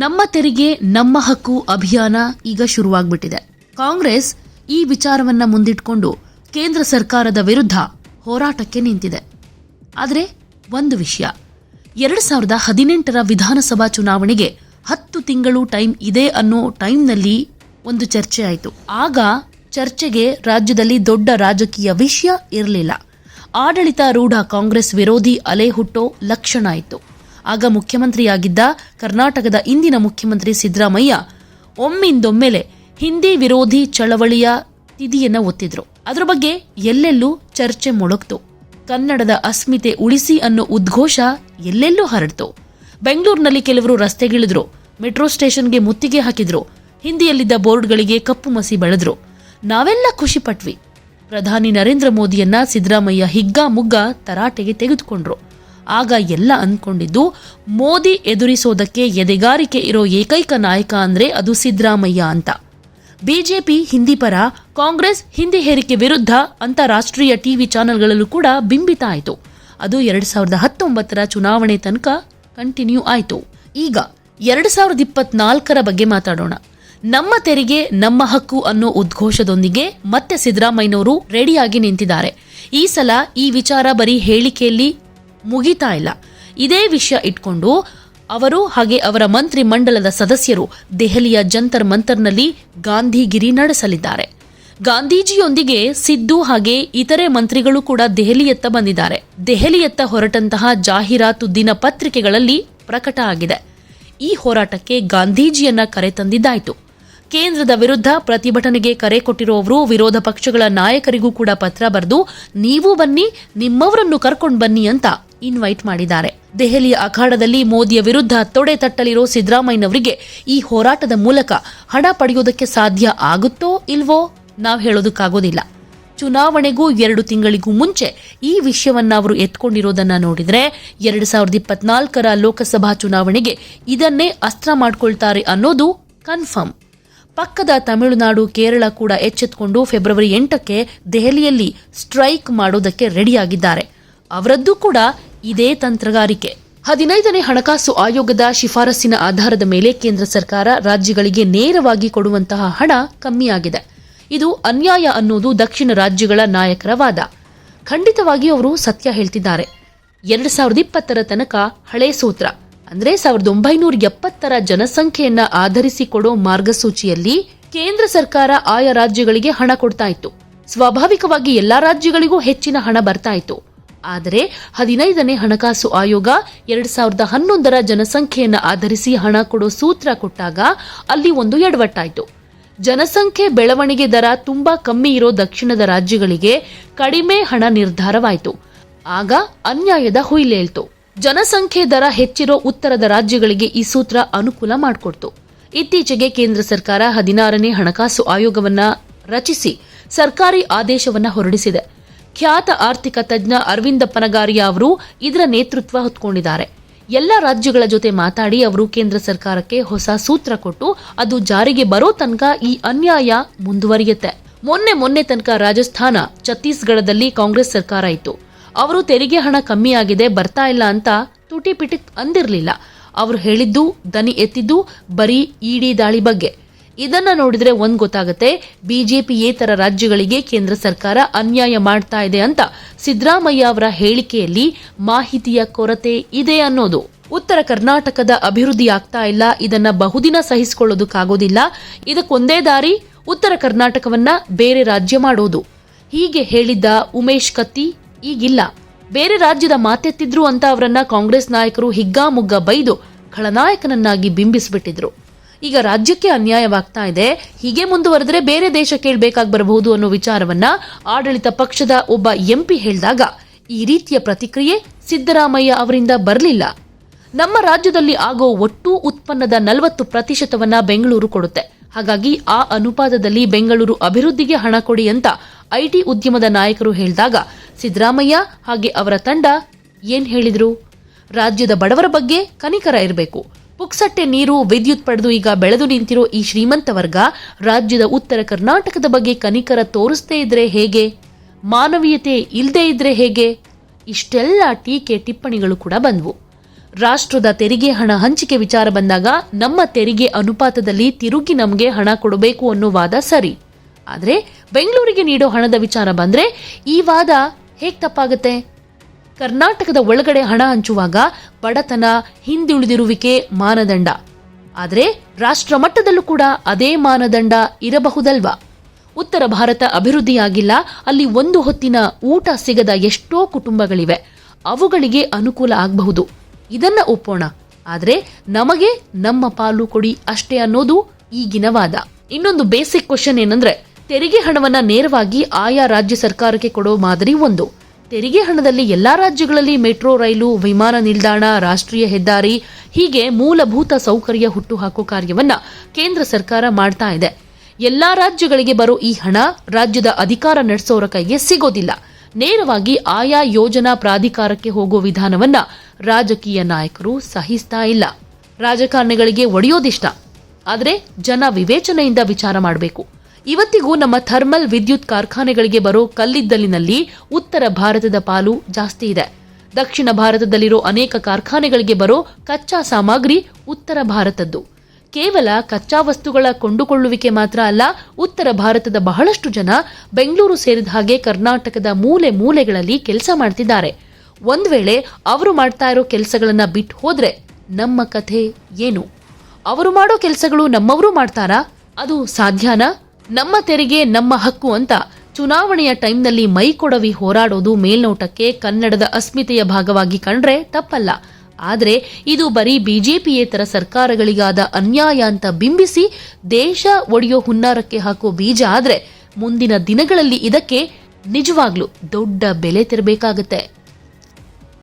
ನಮ್ಮ ತೆರಿಗೆ, ನಮ್ಮ ಹಕ್ಕು ಅಭಿಯಾನ ಈಗ ಶುರುವಾಗ್ಬಿಟ್ಟಿದೆ. ಕಾಂಗ್ರೆಸ್ ಈ ವಿಚಾರವನ್ನ ಮುಂದಿಟ್ಕೊಂಡು ಕೇಂದ್ರ ಸರ್ಕಾರದ ವಿರುದ್ಧ ಹೋರಾಟಕ್ಕೆ ನಿಂತಿದೆ. ಆದರೆ ಒಂದು ವಿಷಯ, ಎರಡು ಸಾವಿರದ ಹದಿನೆಂಟರ ವಿಧಾನಸಭಾ ಚುನಾವಣೆಗೆ ಹತ್ತು ತಿಂಗಳು ಟೈಮ್ ಇದೆ ಅನ್ನೋ ಟೈಮ್ನಲ್ಲಿ ಒಂದು ಚರ್ಚೆ ಆಯಿತು. ಆಗ ಚರ್ಚೆಗೆ ರಾಜ್ಯದಲ್ಲಿ ದೊಡ್ಡ ರಾಜಕೀಯ ವಿಷಯ ಇರಲಿಲ್ಲ. ಆಡಳಿತಾರೂಢ ಕಾಂಗ್ರೆಸ್ ವಿರೋಧಿ ಅಲೆ ಹುಟ್ಟೋ ಲಕ್ಷಣ ಇತ್ತು. ಆಗ ಮುಖ್ಯಮಂತ್ರಿಯಾಗಿದ್ದ ಕರ್ನಾಟಕದ ಇಂದಿನ ಮುಖ್ಯಮಂತ್ರಿ ಸಿದ್ದರಾಮಯ್ಯ ಒಮ್ಮಿಂದೊಮ್ಮೆಲೆ ಹಿಂದಿ ವಿರೋಧಿ ಚಳವಳಿಯ ತಿದಿಯನ್ನ ಒತ್ತಿದ್ರು. ಅದರ ಬಗ್ಗೆ ಎಲ್ಲೆಲ್ಲೂ ಚರ್ಚೆ ಮೊಳಗ್ತು. ಕನ್ನಡದ ಅಸ್ಮಿತೆ ಉಳಿಸಿ ಅನ್ನೋ ಉದ್ಘೋಷ ಎಲ್ಲೆಲ್ಲೂ ಹರಡ್ತು. ಬೆಂಗಳೂರಿನಲ್ಲಿ ಕೆಲವರು ರಸ್ತೆಗಿಳಿದ್ರು, ಮೆಟ್ರೋ ಸ್ಟೇಷನ್ಗೆ ಮುತ್ತಿಗೆ ಹಾಕಿದ್ರು, ಹಿಂದಿಯಲ್ಲಿದ್ದ ಬೋರ್ಡ್ಗಳಿಗೆ ಕಪ್ಪು ಮಸಿ ಬೆಳೆದ್ರು. ನಾವೆಲ್ಲ ಖುಷಿ ಪಟ್ವಿ. ಪ್ರಧಾನಿ ನರೇಂದ್ರ ಮೋದಿಯನ್ನ ಸಿದ್ದರಾಮಯ್ಯ ಹಿಗ್ಗಾ ಮುಗ್ಗ ತರಾಟೆಗೆ ತೆಗೆದುಕೊಂಡ್ರು. ಆಗ ಎಲ್ಲ ಅಂದ್ಕೊಂಡಿದ್ದು ಮೋದಿ ಎದುರಿಸೋದಕ್ಕೆ ಎದೆಗಾರಿಕೆ ಇರೋ ಏಕೈಕ ನಾಯಕ ಅಂದ್ರೆ ಅದು ಸಿದ್ದರಾಮಯ್ಯ ಅಂತ. ಬಿಜೆಪಿ ಹಿಂದಿ ಪರ, ಕಾಂಗ್ರೆಸ್ ಹಿಂದಿ ಹೇರಿಕೆ ವಿರುದ್ಧ ಅಂತಾರಾಷ್ಟ್ರೀಯ ಟಿವಿ ಚಾನೆಲ್ಗಳಲ್ಲೂ ಕೂಡ ಬಿಂಬಿತ ಆಯಿತು. ಅದು ಎರಡ್ ಸಾವಿರದ ಹತ್ತೊಂಬತ್ತರ ಚುನಾವಣೆ ತನಕ ಕಂಟಿನ್ಯೂ ಆಯಿತು. ಈಗ ಎರಡ್ ಸಾವಿರದ ಇಪ್ಪತ್ನಾಲ್ಕರ ಬಗ್ಗೆ ಮಾತಾಡೋಣ. ನಮ್ಮ ತೆರಿಗೆ, ನಮ್ಮ ಹಕ್ಕು ಅನ್ನೋ ಉದ್ಘೋಷದೊಂದಿಗೆ ಮತ್ತೆ ಸಿದ್ದರಾಮಯ್ಯನವರು ರೆಡಿಯಾಗಿ ನಿಂತಿದ್ದಾರೆ. ಈ ಸಲ ಈ ವಿಚಾರ ಬರೀ ಹೇಳಿಕೆಯಲ್ಲಿ ಮುಗಿತಾ ಇಲ್ಲ. ಇದೇ ವಿಷಯ ಇಟ್ಕೊಂಡು ಅವರು ಹಾಗೆ ಅವರ ಮಂತ್ರಿ ಮಂಡಲದ ಸದಸ್ಯರು ದೆಹಲಿಯ ಜಂತರ್ ಮಂತರ್ನಲ್ಲಿ ಗಾಂಧಿಗಿರಿ ನಡೆಸಲಿದ್ದಾರೆ. ಗಾಂಧೀಜಿಯೊಂದಿಗೆ ಸಿದ್ದು ಹಾಗೆ ಇತರೆ ಮಂತ್ರಿಗಳು ಕೂಡ ದೆಹಲಿಯತ್ತ ಬಂದಿದ್ದಾರೆ. ದೆಹಲಿಯತ್ತ ಹೊರಟಂತಹ ಜಾಹೀರಾತು ದಿನಪತ್ರಿಕೆಗಳಲ್ಲಿ ಪ್ರಕಟ ಆಗಿದೆ. ಈ ಹೋರಾಟಕ್ಕೆ ಗಾಂಧೀಜಿಯನ್ನ ಕರೆತಂದಿದ್ದಾಯಿತು ಕೇಂದ್ರದ ವಿರುದ್ಧ ಪ್ರತಿಭಟನೆಗೆ ಕರೆ ಕೊಟ್ಟಿರುವವರು ವಿರೋಧ ಪಕ್ಷಗಳ ನಾಯಕರಿಗೂ ಕೂಡ ಪತ್ರ ಬರೆದು, ನೀವು ಬನ್ನಿ, ನಿಮ್ಮವರನ್ನು ಕರ್ಕೊಂಡು ಬನ್ನಿ ಅಂತ ಇನ್ವೈಟ್ ಮಾಡಿದ್ದಾರೆ. ದೆಹಲಿಯ ಅಖಾಡದಲ್ಲಿ ಮೋದಿಯ ವಿರುದ್ಧ ತೊಡೆ ತಟ್ಟಲಿರೋ ಸಿದ್ದರಾಮಯ್ಯನವರಿಗೆ ಈ ಹೋರಾಟದ ಮೂಲಕ ಹಣ ಪಡೆಯೋದಕ್ಕೆ ಸಾಧ್ಯ ಆಗುತ್ತೋ ಇಲ್ವೋ ನಾವು ಹೇಳೋದಕ್ಕಾಗೋದಿಲ್ಲ. ಚುನಾವಣೆಗೂ ಎರಡು ತಿಂಗಳಿಗೂ ಮುಂಚೆ ಈ ವಿಷಯವನ್ನ ಅವರು ಎತ್ಕೊಂಡಿರೋದನ್ನ ನೋಡಿದ್ರೆ ಎರಡು ಸಾವಿರದ ಇಪ್ಪತ್ನಾಲ್ಕರ ಲೋಕಸಭಾ ಚುನಾವಣೆಗೆ ಇದನ್ನೇ ಅಸ್ತ್ರ ಮಾಡ್ಕೊಳ್ತಾರೆ ಅನ್ನೋದು ಕನ್ಫರ್ಮ್. ಪಕ್ಕದ ತಮಿಳುನಾಡು, ಕೇರಳ ಕೂಡ ಎಚ್ಚೆತ್ಕೊಂಡು ಫೆಬ್ರವರಿ ಎಂಟಕ್ಕೆ ದೆಹಲಿಯಲ್ಲಿ ಸ್ಟ್ರೈಕ್ ಮಾಡೋದಕ್ಕೆ ರೆಡಿಯಾಗಿದ್ದಾರೆ. ಅವರದ್ದು ಕೂಡ ಇದೇ ತಂತ್ರಗಾರಿಕೆ. ಹದಿನೈದನೇ ಹಣಕಾಸು ಆಯೋಗದ ಶಿಫಾರಸ್ಸಿನ ಆಧಾರದ ಮೇಲೆ ಕೇಂದ್ರ ಸರ್ಕಾರ ರಾಜ್ಯಗಳಿಗೆ ನೇರವಾಗಿ ಕೊಡುವಂತಹ ಹಣ ಕಮ್ಮಿಯಾಗಿದೆ. ಇದು ಅನ್ಯಾಯ ಅನ್ನೋದು ದಕ್ಷಿಣ ರಾಜ್ಯಗಳ ನಾಯಕರ ವಾದ. ಖಂಡಿತವಾಗಿ ಅವರು ಸತ್ಯ ಹೇಳ್ತಿದ್ದಾರೆ. ಎರಡ್ ಸಾವಿರದ ಇಪ್ಪತ್ತರ ತನಕ ಹಳೆ ಸೂತ್ರ. ಅಂದ್ರೆ ಸಾವಿರದ ಒಂಬೈನೂರ ಎಪ್ಪತ್ತರ ಜನಸಂಖ್ಯೆಯನ್ನ ಆಧರಿಸಿ ಕೊಡೋ ಮಾರ್ಗಸೂಚಿಯಲ್ಲಿ ಕೇಂದ್ರ ಸರ್ಕಾರ ಆಯಾ ರಾಜ್ಯಗಳಿಗೆ ಹಣ ಕೊಡ್ತಾ ಇತ್ತು. ಸ್ವಾಭಾವಿಕವಾಗಿ ಎಲ್ಲಾ ರಾಜ್ಯಗಳಿಗೂ ಹೆಚ್ಚಿನ ಹಣ ಬರ್ತಾ ಇತ್ತು. ಆದರೆ ಹದಿನೈದನೇ ಹಣಕಾಸು ಆಯೋಗ ಎರಡ್ ಸಾವಿರದ ಹನ್ನೊಂದರ ಜನಸಂಖ್ಯೆಯನ್ನು ಆಧರಿಸಿ ಹಣ ಕೊಡೋ ಸೂತ್ರ ಕೊಟ್ಟಾಗ ಅಲ್ಲಿ ಒಂದು ಎಡವಟ್ಟಾಯಿತು. ಜನಸಂಖ್ಯೆ ಬೆಳವಣಿಗೆ ದರ ತುಂಬಾ ಕಮ್ಮಿ ಇರೋ ದಕ್ಷಿಣದ ರಾಜ್ಯಗಳಿಗೆ ಕಡಿಮೆ ಹಣ ನಿರ್ಧಾರವಾಯಿತು. ಆಗ ಅನ್ಯಾಯದ ಹುಯಿಲೇಳ್ತು ಜನಸಂಖ್ಯೆ ದರ ಹೆಚ್ಚಿರೋ ಉತ್ತರದ ರಾಜ್ಯಗಳಿಗೆ ಈ ಸೂತ್ರ ಅನುಕೂಲ ಮಾಡಿಕೊಡ್ತು. ಇತ್ತೀಚೆಗೆ ಕೇಂದ್ರ ಸರ್ಕಾರ ಹದಿನಾರನೇ ಹಣಕಾಸು ಆಯೋಗವನ್ನ ರಚಿಸಿ ಸರ್ಕಾರಿ ಆದೇಶವನ್ನ ಹೊರಡಿಸಿದೆ. ಖ್ಯಾತ ಆರ್ಥಿಕ ತಜ್ಞ ಅರವಿಂದ ಪನಗಾರಿಯಾ ಅವರು ಇದರ ನೇತೃತ್ವ ಹೊತ್ಕೊಂಡಿದ್ದಾರೆ. ಎಲ್ಲ ರಾಜ್ಯಗಳ ಜೊತೆ ಮಾತಾಡಿ ಅವರು ಕೇಂದ್ರ ಸರ್ಕಾರಕ್ಕೆ ಹೊಸ ಸೂತ್ರ ಕೊಟ್ಟು ಅದು ಜಾರಿಗೆ ಬರೋ ತನಕ ಈ ಅನ್ಯಾಯ ಮುಂದುವರಿಯುತ್ತೆ. ಮೊನ್ನೆ ಮೊನ್ನೆ ತನಕ ರಾಜಸ್ಥಾನ ಛತ್ತೀಸ್ಗಢದಲ್ಲಿ ಕಾಂಗ್ರೆಸ್ ಸರ್ಕಾರ ಇತ್ತು. ಅವರು ತೆರಿಗೆ ಹಣ ಕಮ್ಮಿ ಆಗಿದೆ ಬರ್ತಾ ಇಲ್ಲ ಅಂತ ತುಟಿ ಪಿಟಿಕ್ ಅಂದಿರಲಿಲ್ಲ. ಅವರು ಹೇಳಿದ್ದು, ದನಿ ಎತ್ತಿದ್ದು, ಬರೀ ಇಡಿ ದಾಳಿ ಬಗ್ಗೆ. ಇದನ್ನ ನೋಡಿದ್ರೆ ಒಂದ್ ಬಿಜೆಪಿ ಬಿಜೆಪಿಯೇತರ ರಾಜ್ಯಗಳಿಗೆ ಕೇಂದ್ರ ಸರ್ಕಾರ ಅನ್ಯಾಯ ಮಾಡ್ತಾ ಇದೆ ಅಂತ ಸಿದ್ದರಾಮಯ್ಯ ಅವರ ಹೇಳಿಕೆಯಲ್ಲಿ ಮಾಹಿತಿಯ ಕೊರತೆ ಇದೆ ಅನ್ನೋದು. ಉತ್ತರ ಕರ್ನಾಟಕದ ಅಭಿವೃದ್ಧಿ ಆಗ್ತಾ ಇಲ್ಲ, ಇದನ್ನ ಬಹುದಿನ ಸಹಿಸಿಕೊಳ್ಳೋದಕ್ಕಾಗೋದಿಲ್ಲ, ಇದಕ್ಕೊಂದೇ ದಾರಿ ಉತ್ತರ ಕರ್ನಾಟಕವನ್ನ ಬೇರೆ ರಾಜ್ಯ ಮಾಡೋದು. ಹೀಗೆ ಹೇಳಿದ್ದ ಉಮೇಶ್ ಕತ್ತಿ ಈಗಿಲ್ಲ. ಬೇರೆ ರಾಜ್ಯದ ಮಾತೆತ್ತಿದ್ರು ಅಂತ ಅವರನ್ನ ಕಾಂಗ್ರೆಸ್ ನಾಯಕರು ಹಿಗ್ಗಾಮುಗ್ಗ ಬೈದು ಖಳನಾಯಕನನ್ನಾಗಿ ಬಿಂಬಿಸ್ಬಿಟ್ಟಿದ್ರು. ಈಗ ರಾಜ್ಯಕ್ಕೆ ಅನ್ಯಾಯವಾಗ್ತಾ ಇದೆ. ಹೀಗೆ ಮುಂದುವರೆದ್ರೆ ಬೇರೆ ದೇಶ ಕೇಳಬೇಕಾಗಿ ಬರಬಹುದು ಅನ್ನೋ ವಿಚಾರವನ್ನ ಆಡಳಿತ ಪಕ್ಷದ ಒಬ್ಬ ಎಂಪಿ ಹೇಳಿದಾಗ ಈ ರೀತಿಯ ಪ್ರತಿಕ್ರಿಯೆ ಸಿದ್ದರಾಮಯ್ಯ ಅವರಿಂದ ಬರಲಿಲ್ಲ. ನಮ್ಮ ರಾಜ್ಯದಲ್ಲಿ ಆಗೋ ಒಟ್ಟು ಉತ್ಪನ್ನದ ನಲವತ್ತು ಪ್ರತಿಶತವನ್ನ ಬೆಂಗಳೂರು ಕೊಡುತ್ತೆ. ಹಾಗಾಗಿ ಆ ಅನುಪಾತದಲ್ಲಿ ಬೆಂಗಳೂರು ಅಭಿವೃದ್ಧಿಗೆ ಹಣ ಕೊಡಿ ಅಂತ ಐಟಿ ಉದ್ಯಮದ ನಾಯಕರು ಹೇಳಿದಾಗ ಸಿದ್ದರಾಮಯ್ಯ ಹಾಗೆ ಅವರ ತಂಡ ಏನ್ ಹೇಳಿದ್ರು? ರಾಜ್ಯದ ಬಡವರ ಬಗ್ಗೆ ಕನಿಕರ ಇರಬೇಕು. ಪುಕ್ಸಟ್ಟೆ ನೀರು, ವಿದ್ಯುತ್ ಪಡೆದು ಈಗ ಬೆಳೆದು ನಿಂತಿರೋ ಈ ಶ್ರೀಮಂತ ವರ್ಗ ರಾಜ್ಯದ ಉತ್ತರ ಕರ್ನಾಟಕದ ಬಗ್ಗೆ ಕನಿಕರ ತೋರಿಸದೇ ಇದ್ರೆ ಹೇಗೆ? ಮಾನವೀಯತೆ ಇಲ್ಲದೇ ಇದ್ರೆ ಹೇಗೆ? ಇಷ್ಟೆಲ್ಲ ಟೀಕೆ ಟಿಪ್ಪಣಿಗಳು ಕೂಡ ಬಂದ್ವು. ರಾಷ್ಟ್ರದ ತೆರಿಗೆ ಹಣ ಹಂಚಿಕೆ ವಿಚಾರ ಬಂದಾಗ ನಮ್ಮ ತೆರಿಗೆ ಅನುಪಾತದಲ್ಲಿ ತಿರುಗಿ ನಮಗೆ ಹಣ ಕೊಡಬೇಕು ಅನ್ನೋ ವಾದ ಸರಿ. ಆದರೆ ಬೆಂಗಳೂರಿಗೆ ನೀಡೋ ಹಣದ ವಿಚಾರ ಬಂದ್ರೆ ಈ ವಾದ ಹೇಗೆ ತಪ್ಪಾಗುತ್ತೆ? ಕರ್ನಾಟಕದ ಒಳಗಡೆ ಹಣ ಹಂಚುವಾಗ ಬಡತನ ಹಿಂದುಳಿದಿರುವಿಕೆ ಮಾನದಂಡ. ಆದರೆ ರಾಷ್ಟ್ರ ಮಟ್ಟದಲ್ಲೂ ಕೂಡ ಅದೇ ಮಾನದಂಡ ಇರಬಹುದಲ್ವಾ? ಉತ್ತರ ಭಾರತ ಅಭಿವೃದ್ಧಿಯಾಗಿಲ್ಲ, ಅಲ್ಲಿ ಒಂದು ಹೊತ್ತಿನ ಊಟ ಸಿಗದ ಎಷ್ಟೋ ಕುಟುಂಬಗಳಿವೆ. ಅವುಗಳಿಗೆ ಅನುಕೂಲ ಆಗಬಹುದು. ಇದನ್ನ ಒಪ್ಪೋಣ. ಆದರೆ ನಮಗೆ ನಮ್ಮ ಪಾಲು ಕೊಡಿ ಅಷ್ಟೇ ಅನ್ನೋದು ಈಗಿನ ವಾದ. ಇನ್ನೊಂದು ಬೇಸಿಕ್ ಕ್ವಶನ್ ಏನಂದ್ರೆ, ತೆರಿಗೆ ಹಣವನ್ನ ನೇರವಾಗಿ ಆಯಾ ರಾಜ್ಯ ಸರ್ಕಾರಕ್ಕೆ ಕೊಡೋ ಮಾದರಿ ಒಂದು. ತೆರಿಗೆ ಹಣದಲ್ಲಿ ಎಲ್ಲಾ ರಾಜ್ಯಗಳಲ್ಲಿ ಮೆಟ್ರೋ, ರೈಲು, ವಿಮಾನ ನಿಲ್ದಾಣ, ರಾಷ್ಟ್ರೀಯ ಹೆದ್ದಾರಿ ಹೀಗೆ ಮೂಲಭೂತ ಸೌಕರ್ಯ ಹುಟ್ಟುಹಾಕೋ ಕಾರ್ಯವನ್ನ ಕೇಂದ್ರ ಸರ್ಕಾರ ಮಾಡ್ತಾ ಇದೆ. ಎಲ್ಲಾ ರಾಜ್ಯಗಳಿಗೆ ಬರೋ ಈ ಹಣ ರಾಜ್ಯದ ಅಧಿಕಾರ ನಡೆಸೋರ ಕೈಗೆ ಸಿಗೋದಿಲ್ಲ. ನೇರವಾಗಿ ಆಯಾ ಯೋಜನಾ ಪ್ರಾಧಿಕಾರಕ್ಕೆ ಹೋಗೋ ವಿಧಾನವನ್ನ ರಾಜಕೀಯ ನಾಯಕರು ಸಹಿಸ್ತಾ ಇಲ್ಲ. ರಾಜಕಾರಣಿಗಳಿಗೆ ಒಡೆಯೋದಿಷ್ಟ. ಆದರೆ ಜನ ವಿವೇಚನೆಯಿಂದ ವಿಚಾರ ಮಾಡಬೇಕು. ಇವತ್ತಿಗೂ ನಮ್ಮ ಥರ್ಮಲ್ ವಿದ್ಯುತ್ ಕಾರ್ಖಾನೆಗಳಿಗೆ ಬರೋ ಕಲ್ಲಿದ್ದಲಿನಲ್ಲಿ ಉತ್ತರ ಭಾರತದ ಪಾಲು ಜಾಸ್ತಿ ಇದೆ. ದಕ್ಷಿಣ ಭಾರತದಲ್ಲಿರೋ ಅನೇಕ ಕಾರ್ಖಾನೆಗಳಿಗೆ ಬರೋ ಕಚ್ಚಾ ಸಾಮಗ್ರಿ ಉತ್ತರ ಭಾರತದ್ದು. ಕೇವಲ ಕಚ್ಚಾ ವಸ್ತುಗಳ ಕೊಂಡುಕೊಳ್ಳುವಿಕೆ ಮಾತ್ರ ಅಲ್ಲ, ಉತ್ತರ ಭಾರತದ ಬಹಳಷ್ಟು ಜನ ಬೆಂಗಳೂರು ಸೇರಿದ ಹಾಗೆ ಕರ್ನಾಟಕದ ಮೂಲೆ ಮೂಲೆಗಳಲ್ಲಿ ಕೆಲಸ ಮಾಡ್ತಿದ್ದಾರೆ. ಒಂದು ವೇಳೆ ಅವರು ಮಾಡ್ತಾ ಇರೋ ಕೆಲಸಗಳನ್ನು ಬಿಟ್ಟು ಹೋದರೆ ನಮ್ಮ ಕಥೆ ಏನು? ಅವರು ಮಾಡೋ ಕೆಲಸಗಳು ನಮ್ಮವರು ಮಾಡ್ತಾರಾ? ಅದು ಸಾಧ್ಯನಾ? ನಮ್ಮ ತೆರಿಗೆ, ನಮ್ಮ ಹಕ್ಕು ಅಂತ ಚುನಾವಣೆಯ ಟೈಮ್ನಲ್ಲಿ ಮೈಕೊಡವಿ ಹೋರಾಡೋದು ಮೇಲ್ನೋಟಕ್ಕೆ ಕನ್ನಡದ ಅಸ್ಮಿತೆಯ ಭಾಗವಾಗಿ ಕಂಡ್ರೆ ತಪ್ಪಲ್ಲ. ಆದರೆ ಇದು ಬರೀ ಬಿಜೆಪಿಯೇತರ ಸರ್ಕಾರಗಳಿಗಾದ ಅನ್ಯಾಯ ಅಂತ ಬಿಂಬಿಸಿ ದೇಶ ಒಡೆಯೋ ಹುನ್ನಾರಕ್ಕೆ ಹಾಕೋ ಬೀಜ ಆದರೆ ಮುಂದಿನ ದಿನಗಳಲ್ಲಿ ಇದಕ್ಕೆ ನಿಜವಾಗ್ಲೂ ದೊಡ್ಡ ಬೆಲೆ ತೆರಬೇಕಾಗತ್ತೆ.